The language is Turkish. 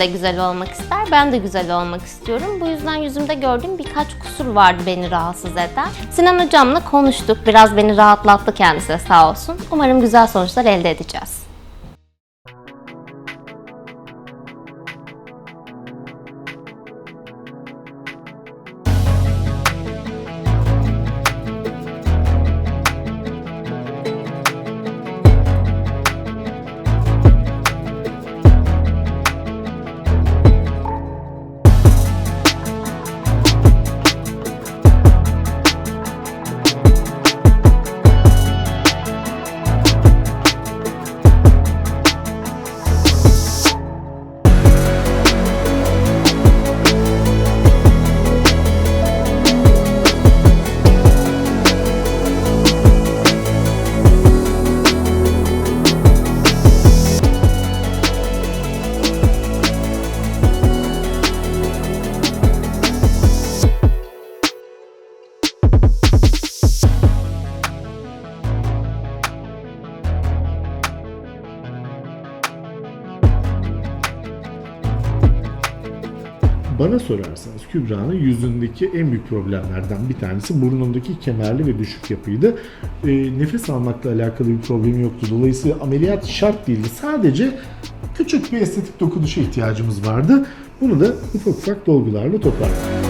de güzel olmak ister, ben de güzel olmak istiyorum. Bu yüzden yüzümde gördüğüm birkaç kusur vardı beni rahatsız eden. Sinan hocamla konuştuk, biraz beni rahatlattı kendisi sağ olsun. Umarım güzel sonuçlar elde edeceğiz. Bana sorarsanız Kübra'nın yüzündeki en büyük problemlerden bir tanesi burnundaki kemerli ve düşük yapıydı. Ee, nefes almakla alakalı bir problem yoktu. Dolayısıyla ameliyat şart değildi. Sadece küçük bir estetik dokunuşa ihtiyacımız vardı. Bunu da ufak ufak dolgularla toparladık.